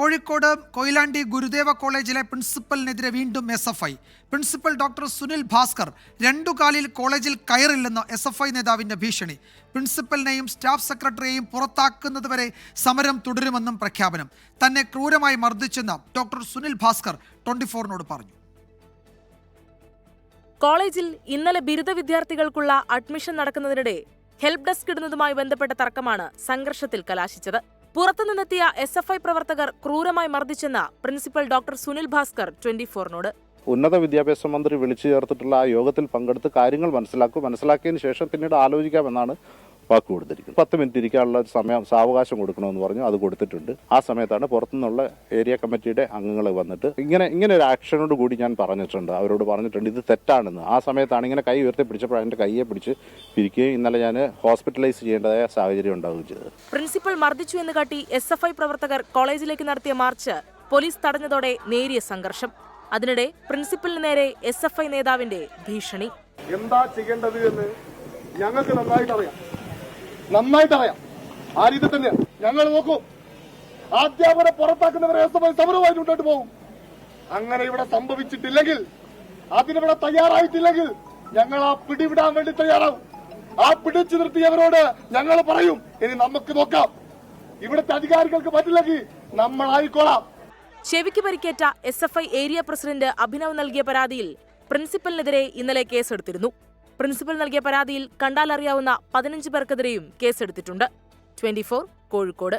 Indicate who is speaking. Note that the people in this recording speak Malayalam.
Speaker 1: കോഴിക്കോട് കൊയിലാണ്ടി ഗുരുദേവ കോളേജിലെ പ്രിൻസിപ്പലിനെതിരെ വീണ്ടും S F I principal doctor Sunil Bhaskar രണ്ടു കാലിൽ കോളേജിൽ കയറില്ലെന്ന് എസ് എഫ് ഐ നേതാവിന്റെ ഭീഷണി. പ്രിൻസിപ്പലിനെയും സ്റ്റാഫ് സെക്രട്ടറിയെയും പുറത്താക്കുന്നതുവരെ സമരം തുടരുമെന്നും പ്രഖ്യാപനം. തന്നെ ക്രൂരമായി മർദ്ദിച്ചെന്ന് ഡോക്ടർ സുനിൽ ഭാസ്കർ ട്വന്റി ഫോറിനോട് പറഞ്ഞു.
Speaker 2: കോളേജിൽ ഇന്നലെ ബിരുദ വിദ്യാർത്ഥികൾക്കുള്ള അഡ്മിഷൻ നടക്കുന്നതിനിടെ ഹെൽപ് ഡെസ്ക് ഇടുന്നതുമായി ബന്ധപ്പെട്ട തർക്കമാണ് സംഘർഷത്തിൽ കലാശിച്ചത്. പുറത്തുനിന്നെത്തിയ എസ് എഫ് ഐ പ്രവർത്തകർ ക്രൂരമായി മർദ്ദിച്ചെന്ന principal doctor Sunil Bhaskar twenty ഫോറിനോട്.
Speaker 3: ഉന്നത വിദ്യാഭ്യാസ മന്ത്രി വിളിച്ചു ചേർത്തിട്ടുള്ള ആ യോഗത്തിൽ പങ്കെടുത്ത് കാര്യങ്ങൾ മനസ്സിലാക്കും. മനസ്സിലാക്കിയതിന് ശേഷം പിന്നീട് ആലോചിക്കാമെന്നാണ് വാക്ക് കൊടുത്തിരിക്കുന്നത് പത്ത് മിനിറ്റ് ഇരിക്കാനുള്ള സമയം സാവകാശം കൊടുക്കണമെന്ന് പറഞ്ഞു അത് കൊടുത്തിട്ടുണ്ട്. ആ സമയത്താണ് പുറത്തുനിന്നുള്ള ഏരിയ കമ്മിറ്റിയുടെ അംഗങ്ങൾ വന്നിട്ട് ഇങ്ങനെ ഇങ്ങനെ ഒരു ആക്ഷനോട് കൂടി ഞാൻ പറഞ്ഞിട്ടുണ്ട്. അവരോട് പറഞ്ഞിട്ടുണ്ട് ഇത് തെറ്റാണെന്ന്. ആ സമയത്താണ് ഇങ്ങനെ കൈ ഉയർത്തി പിടിച്ചപ്പോൾ എന്റെ കൈയെ പിടിച്ച് പിരിക്കുകയും ഇന്നലെ ഞാൻ ഹോസ്പിറ്റലൈസ് ചെയ്യേണ്ടതായ സാഹചര്യം ഉണ്ടാവുകയും ചെയ്തത്.
Speaker 2: പ്രിൻസിപ്പൽ മർദ്ദിച്ചു എന്ന് കാട്ടി എസ് എഫ് ഐ പ്രവർത്തകർ കോളേജിലേക്ക് നടത്തിയ മാർച്ച് പോലീസ് തടഞ്ഞതോടെ നേരിയ സംഘർഷം. അതിനിടെ പ്രിൻസിപ്പലിന് നേരെ എസ് എഫ് ഐ നേതാവിന്റെ ഭീഷണി.
Speaker 4: എന്താ ചെയ്യേണ്ടത് എന്ന് ഞങ്ങൾക്ക് നന്നായിട്ട് അറിയാം നന്നായിട്ട് അറിയാം ആ രീതി തന്നെ ഞങ്ങൾ നോക്കൂ. അധ്യാപകരെ പുറത്താക്കുന്നവരെ സമരവുമായി മുന്നോട്ട് പോകും. അങ്ങനെ ഇവിടെ സംഭവിച്ചിട്ടില്ലെങ്കിൽ അതിനിവിടെ തയ്യാറായിട്ടില്ലെങ്കിൽ ഞങ്ങൾ ആ പിടിവിടാൻ വേണ്ടി തയ്യാറാവും. ആ പിടിച്ചു നിർത്തിയവരോട് ഞങ്ങൾ പറയും ഇനി നമുക്ക് നോക്കാം. ഇവിടുത്തെ അധികാരികൾക്ക് പറ്റില്ലെങ്കിൽ നമ്മളായിക്കോളാം
Speaker 2: ചെവിക്ക് പരിക്കേറ്റ S F I area president Abhinav നൽകിയ പരാതിയിൽ പ്രിൻസിപ്പലിനെതിരെ ഇന്നലെ കേസെടുത്തിരുന്നു. പ്രിൻസിപ്പൽ നൽകിയ പരാതിയിൽ കണ്ടാലറിയാവുന്ന പതിനഞ്ച് പേർക്കെതിരെയും കേസെടുത്തിട്ടുണ്ട്. ട്വന്റി കോഴിക്കോട്.